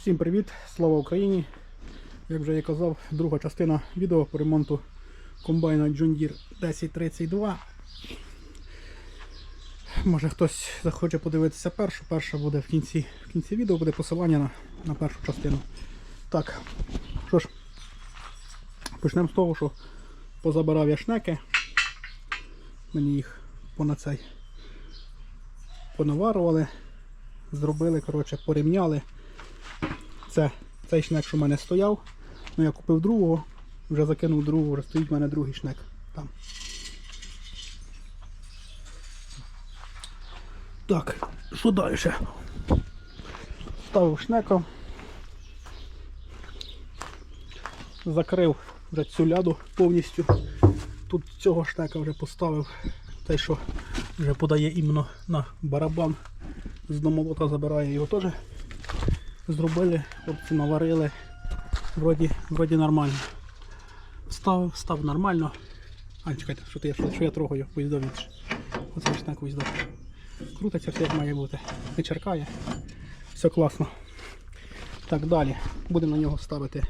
Всім привіт! Слава Україні! Як вже я казав, друга частина відео по ремонту комбайна John Deere 1032. Може хтось захоче подивитися першу. Перша буде в кінці, в кінці відео, буде посилання на, на першу частину. Так, що ж, почнемо з того, що позабирав я шнеки. Мені їх понад цей понаварували, зробили, коротше, порівняли. Це цей шнек, що в мене стояв. Ну я купив другого, вже закинув другого, вже стоїть в мене другий шнек там. Так, що далі? Ставив шнека. Закрив вже цю ляду повністю. Тут цього шнека вже поставив той, що вже подає іменно на барабан. З домолота забирає його теж зробили, хлопці наварили. Вроді, вроді нормально. Став, став нормально. А, чекайте, що, ти, що, я трогаю, виздовіч. Оце ж так виздов. Крутиться все як має бути. Не черкає. Все класно. Так, далі. Будемо на нього ставити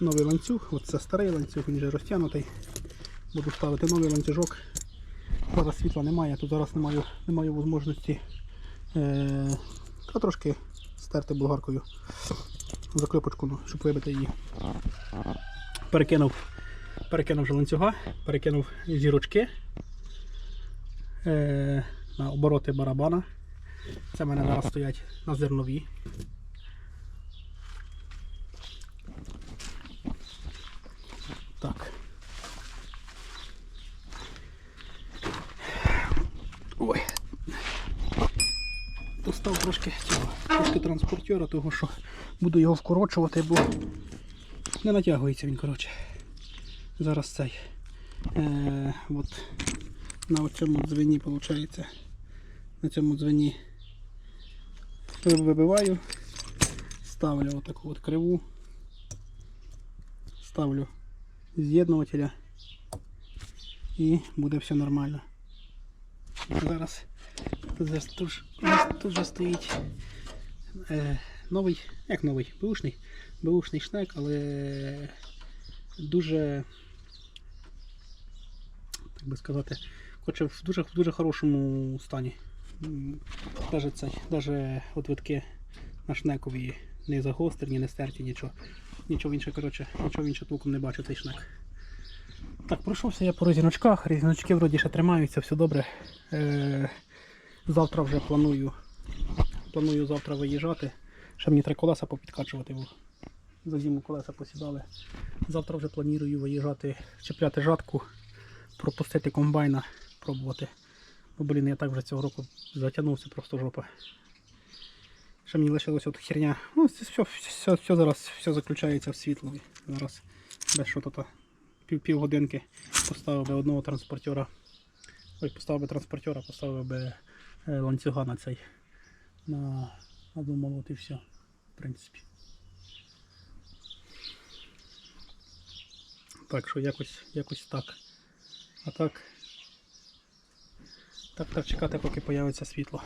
новий ланцюг. От це старий ланцюг, він вже розтягнутий. Буду ставити новий ланцюжок. Зараз світла немає, тут зараз не маю, не маю можливості е, та трошки стерти болгаркою заклепочку, ну, щоб вибити її. Перекинув, перекинув вже ланцюга, перекинув зірочки е, на обороти барабана. Це в мене зараз стоять на зернові. Так. Ой. Достав трошки цього, трошки транспортера, того що буду його вкорочувати, бо не натягується він, коротше. Зараз цей. Е, от на цьому дзвені, виходить. На цьому дзвені вибиваю, ставлю отаку от криву, ставлю з'єднувателя і буде все нормально. Зараз тут, тут, стоїть е, новий, як новий, беушний, беушний шнек, але дуже, так би сказати, хоче в дуже, в дуже хорошому стані. Даже цей, даже от витки на шнекові не загострені, не стерті, нічого. Нічого інше, коротше, нічого інше толком не бачу цей шнек. Так, пройшовся я по резиночках, резиночки вроді ще тримаються, все добре. Е, завтра вже планую, планую завтра виїжджати. Ще мені три колеса попідкачувати, бо за зиму колеса посідали. Завтра вже планую виїжджати, чіпляти жатку, пропустити комбайна, пробувати. Бо, блін, я так вже цього року затягнувся просто жопа. Ще мені лишилося от херня. Ну, все, все, все зараз все заключається в світлові. Зараз без що то пів, півгодинки поставив би одного транспортера. Ой, поставив би транспортера, поставив би ланцюга на цей. На, на домолот і все. В принципі. Так що якось, якось так. А так. Так, так чекати, поки появиться світло.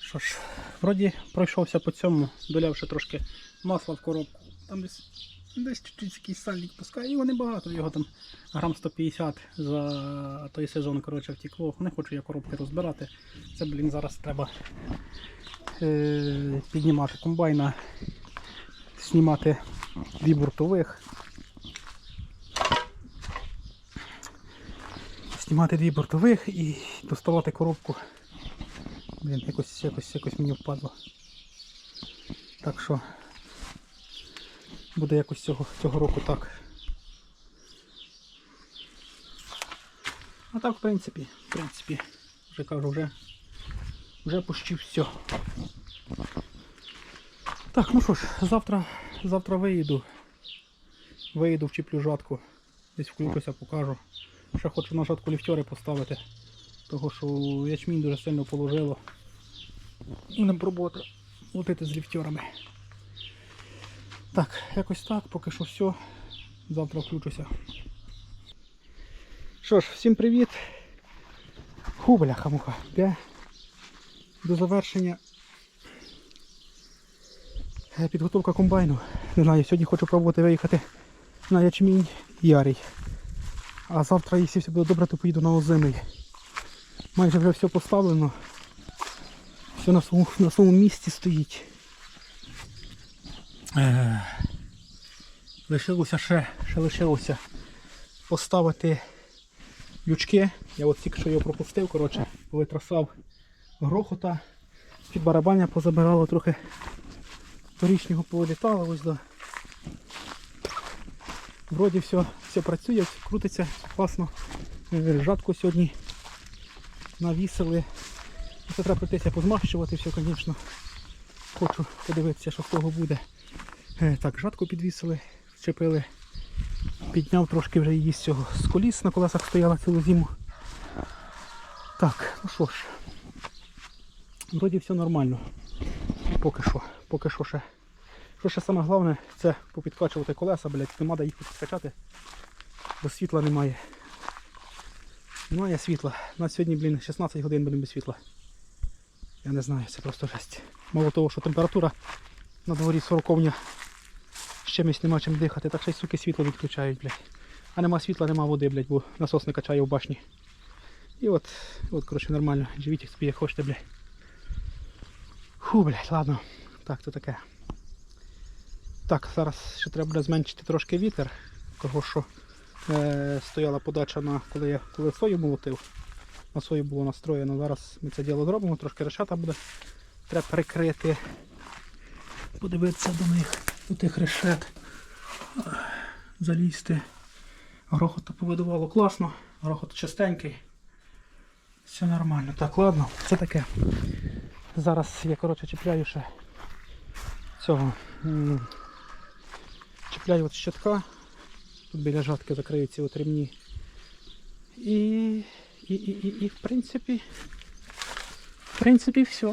Що ж, вроді пройшовся по цьому, доляв ще трошки масла в коробку. Там десь десь чуть-чуть якийсь сальник пускає, його небагато, його там грам 150 за той сезон коротше, втекло. Не хочу я коробки розбирати. Це, блін, зараз треба е- піднімати комбайна, знімати дві бортових. Знімати дві бортових і доставати коробку. Блін, якось, якось, якось мені впадло. Так що буде якось цього, цього року так. А так, в принципі, в принципі, вже кажу, вже, вже почти все. Так, ну що ж, завтра, завтра виїду. Виїду, вчіплю жатку. Десь включуся, покажу. Ще хочу на жатку ліфтери поставити. Того що ячмінь дуже сильно положило. Будемо пробувати лутити з ліфтерами. Так, якось так, поки що все. Завтра включуся. Що ж, всім привіт. Ху, бляха. Я до завершення е, підготовка комбайну. Не знаю, сьогодні хочу пробувати виїхати на ячмінь ярий. А завтра, якщо все буде добре, то поїду на озимий. Майже вже все поставлено. Все на своєму місці стоїть. Е, лишилося ще, ще лишилося поставити лючки. Я от тільки що його пропустив, коротше, повитрасав грохота. Під барабання позабирало трохи торічнього повилітало ось до. Вроді все, все працює, крутиться класно. Е, Жатку сьогодні навісили. Це треба пройтися позмащувати все, звісно. Хочу подивитися, що з того буде. Е, Так, жатку підвісили, вчепили. Підняв трошки вже її з цього з коліс на колесах стояла цілу зиму. Так, ну що ж. Вроді все нормально. Поки що. Поки що ще. Що ще саме головне, це попідкачувати колеса, блядь, нема де їх підкачати, бо світла немає. Немає світла. У нас сьогодні, блін, 16 годин будемо без світла. Я не знаю, це просто жесть. Мало того, що температура на дворі 40 з чимось нема чим дихати, так ще й суки світло відключають, блядь. А нема світла, нема води, блядь, бо насос не качає в башні. І от, от, коротше, нормально. Живіть собі як хочете, блядь. Фу, блядь, ладно. Так, то таке. Так, зараз ще треба буде зменшити трошки вітер, того що е, стояла подача на коли я коли сою молотив. На сою було настроєно. Зараз ми це діло зробимо, трошки решата буде. Треба прикрити. Подивитися до них, до тих решет. Залізти. Грохот повидувало класно, грохот чистенький. Все нормально. Так, ладно, це таке. Зараз я коротше чіпляю ще цього. Чіпляю от щитка. Тут біля жатки закриються от ремні. І, і, і, і, і в принципі. В принципі, все.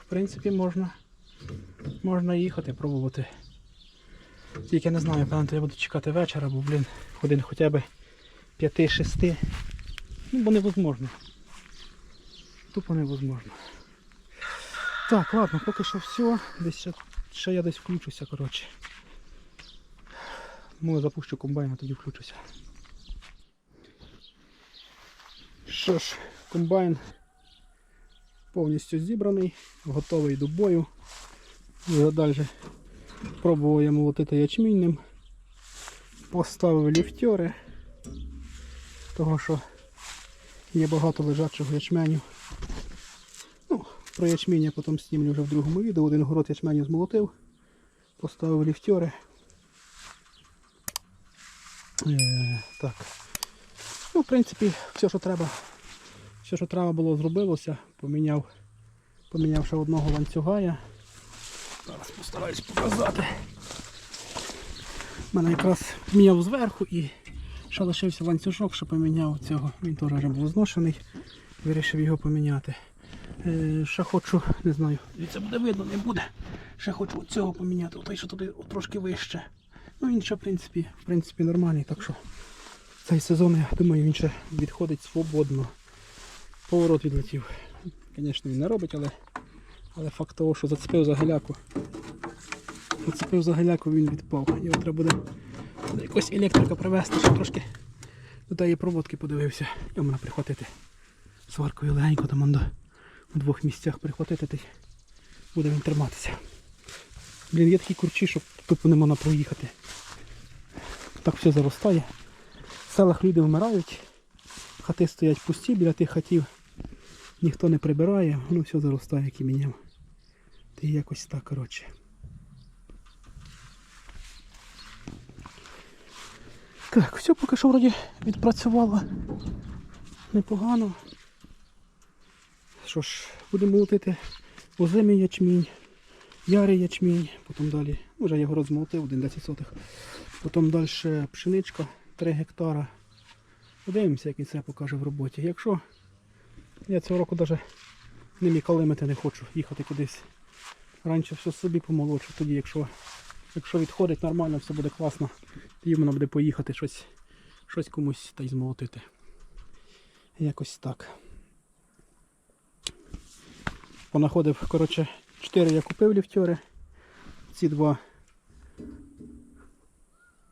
В принципі, можна. Можна їхати, пробувати. Тільки не знаю, певно, я буду чекати вечора, бо, блін, годин хоча б 5-6. Ну, бо невозможно. Тупо невозможно. Так, ладно, поки що все. Десь ще, ще я десь включуся, коротше. Може запущу комбайн, а тоді включуся. Що ж, комбайн повністю зібраний, готовий до бою. Вже далі пробував я молотити ячмінним. Поставив ліфтьори, того що є багато лежачого ячменю. Ну, про ячмінь я потім знімлю вже в другому відео. Один город ячменю змолотив, поставив ліфтьори. Е, так. Ну, в принципі, все, що треба, все, що треба було, зробилося. Поміняв, поміняв ще одного ланцюгая. Зараз постараюсь показати. У мене якраз поміняв зверху і ще лишився ланцюжок, що поміняв цього. Він теж вже був зношений. Вирішив його поміняти. Е, ще хочу, не знаю, це буде видно, не буде. Ще хочу цього поміняти, той, що туди трошки вище. Ну він ще в принципі, в принципі нормальний, так що цей сезон, я думаю, він ще відходить свободно. Поворот відлетів. Звісно, він не робить, але, але факт того, що зацепив за галяку. Зацепив за галяку, він відпав. Його треба буде, якось електрика привезти, щоб трошки до тієї проводки подивився. Його можна прихватити сваркою легенько там до в двох місцях прихватити, та й буде він триматися. Блін, є такі курчі, що тупо не можна проїхати. Так все заростає. В селах люди вмирають, хати стоять пусті біля тих хатів. Ніхто не прибирає, воно все заростає, міняв. Та якось так, коротше. Так, все поки що вроді відпрацювало непогано. Що ж, будемо молотити озимий ячмінь, ярий ячмінь, потім далі, вже його розмолотив, 11 сотих. Потім далі пшеничка 3 гектара. Подивимося, як він себе покаже в роботі. Якщо я цього року навіть ним і калимити не хочу їхати кудись. Раніше все собі помолочу, тоді якщо, якщо відходить нормально, все буде класно, тоді воно буде поїхати щось, щось комусь та й змолотити. Якось так. Понаходив, коротше, 4 я купив ліфтьори. ці два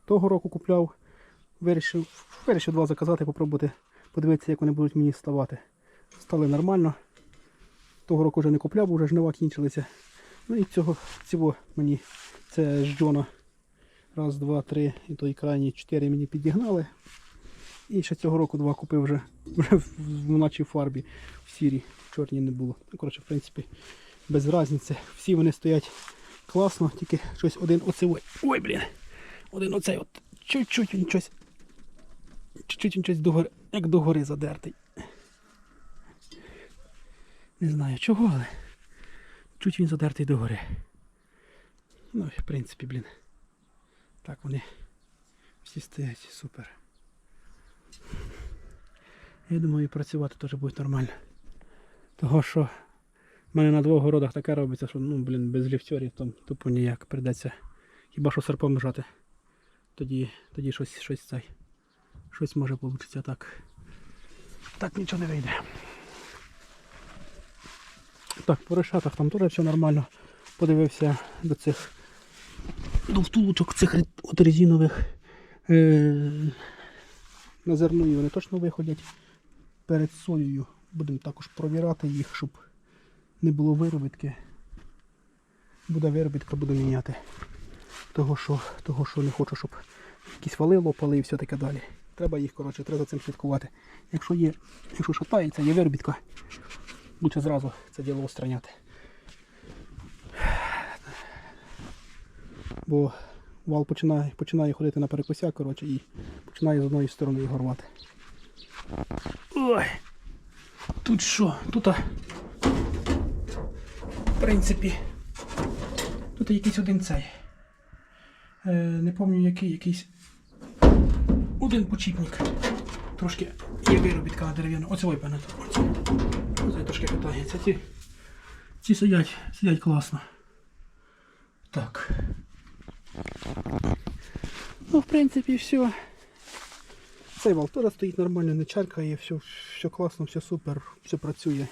того року купляв. Вирішив, вирішив два заказати, попробувати, подивитися, як вони будуть мені ставати. Стали нормально. Того року вже не купляв, бо вже жнива кінчилися. Ну і цього цього мені це з Джона. Раз, два, три, і той крайній чотири мені підігнали. І ще цього року два купив вже, вже в, начій фарбі, в сірій, в чорній не було. Ну, коротше, в принципі, без різниці. Всі вони стоять класно, тільки щось один оцей. Ой, блін. Один оцей от. Чуть-чуть він щось. Чуть-чуть він щось догори, як догори задертий. Не знаю чого, але чуть він задертий догори. Ну, в принципі, блін. Так вони всі стоять супер. Я думаю, працювати теж буде нормально. Того що в мене на двох городах таке робиться, що ну, блін, без ліфтьорів там тупо ніяк прийдеться. Хіба що серпом жати. Тоді, тоді щось, щось цей. Щось може вийти так. Так нічого не вийде. Так, по решетах там теж все нормально. Подивився до цих до втулочок цих от резинових. Е- на зернові вони точно виходять перед соєю. Будемо також провірати їх, щоб не було виробітки. Буде виробітка, буду міняти. Того що, того, що не хочу, щоб якісь вали лопали і все таке далі. Треба їх, коротше, треба за цим слідкувати. Якщо є, якщо шатається, є виробітка, лучше зразу це діло устраняти. Бо вал починає, починає ходити на перекося, коротше, і починає з одної сторони його рвати. Ой! Тут що? Тут, в принципі, тут якийсь один цей. Е, не пам'ятаю який, якийсь один почіпник. Трошки є виробітка дерев'яна. Оце ой, пане. Трошки питається. Ці, ці сидять, сидять класно. Так. Ну, в принципі, все. Цей вал теж стоїть нормально, не чаркає, все, все класно, все супер, все працює.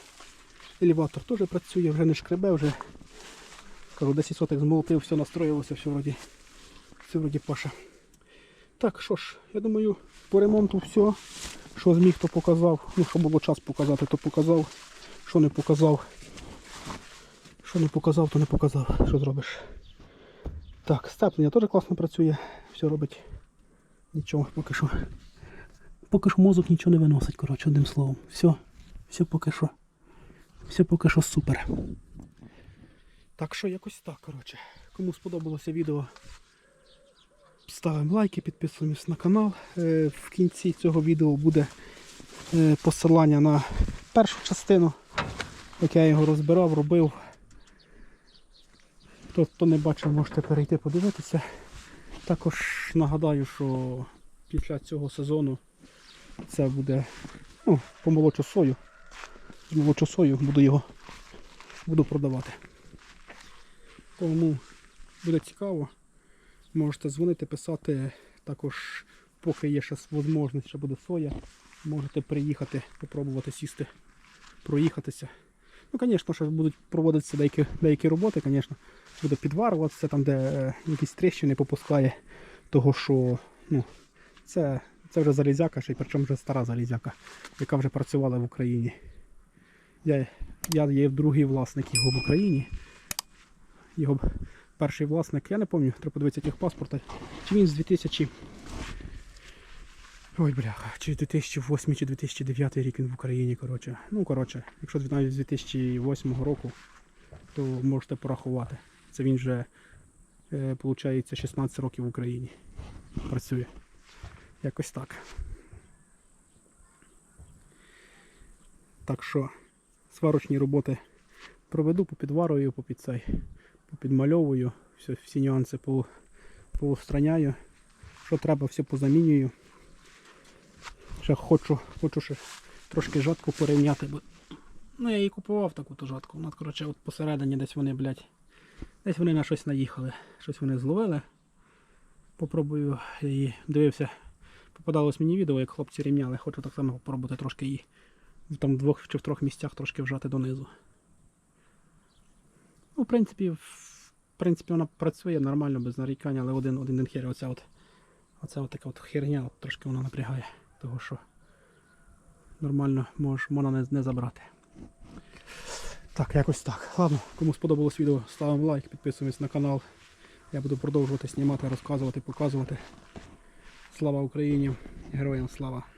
Елеватор теж працює, вже не шкребе, вже кажу, 10 соток змолотив, все настроїлося, все вроді, все вроді паша. Так, що ж, я думаю, по ремонту все, що зміг, то показав. Ну, що було час показати, то показав. Що не показав. Що не показав, то не показав. Що зробиш? Так, степлення теж класно працює, все робить. Нічого поки що. Поки що мозок нічого не виносить, коротше, одним словом. Все, все поки що. Все поки що супер. Так що якось так, коротше. Кому сподобалося відео, ставимо лайки, підписуємось на канал. Е, В кінці цього відео буде е, посилання на першу частину, як я його розбирав, робив. Хто, хто не бачив, можете перейти подивитися. Також нагадаю, що після цього сезону це буде ну, помолочу сою. Змолочу сою, буду його буду продавати. Кому буде цікаво, можете дзвонити, писати. Також, поки є ще можливість, ще буде соя, можете приїхати, спробувати сісти, проїхатися. Ну, звісно, ще будуть проводитися деякі, деякі роботи, звісно, буде підварюватися, там, де е, якісь тріщини попускає, того що ну, це, це вже залізяка, ще й причому вже стара залізяка, яка вже працювала в Україні. Я, я є другий власник його в Україні. Його перший власник, я не пам'ятаю, треба подивитися техпаспорта. Чи він з 2000. Ой, бляха, чи 2008 чи 2009 рік він в Україні, коротше. Ну, коротше, якщо навіть з 2008 року, то можете порахувати. Це він вже, е, виходить, 16 років в Україні працює. Якось так. Так що сварочні роботи проведу, попідварую, попід цей, попідмальовую, все, всі нюанси по, поустраняю. Що треба, все позамінюю. Ще хочу, хочу ще трошки жатку порівняти, бо ну, я її купував таку ту жатку. Вона, коротше, от посередині десь вони, блядь, десь вони на щось наїхали. Щось вони зловили. Попробую її. Дивився, попадалось мені відео, як хлопці рівняли. Хочу так само попробувати трошки її в двох чи в трьох місцях трошки вжати донизу. Ну, в принципі, в- принципі, вона працює нормально, без нарікань, але один, один хер, оця от, оця от така от херня, от трошки вона напрягає, того що нормально мож, можна не, не забрати. Так, якось так. Ладно, кому сподобалось відео, ставимо лайк, підписуємось на канал. Я буду продовжувати знімати, розказувати, показувати. Слава Україні! Героям слава!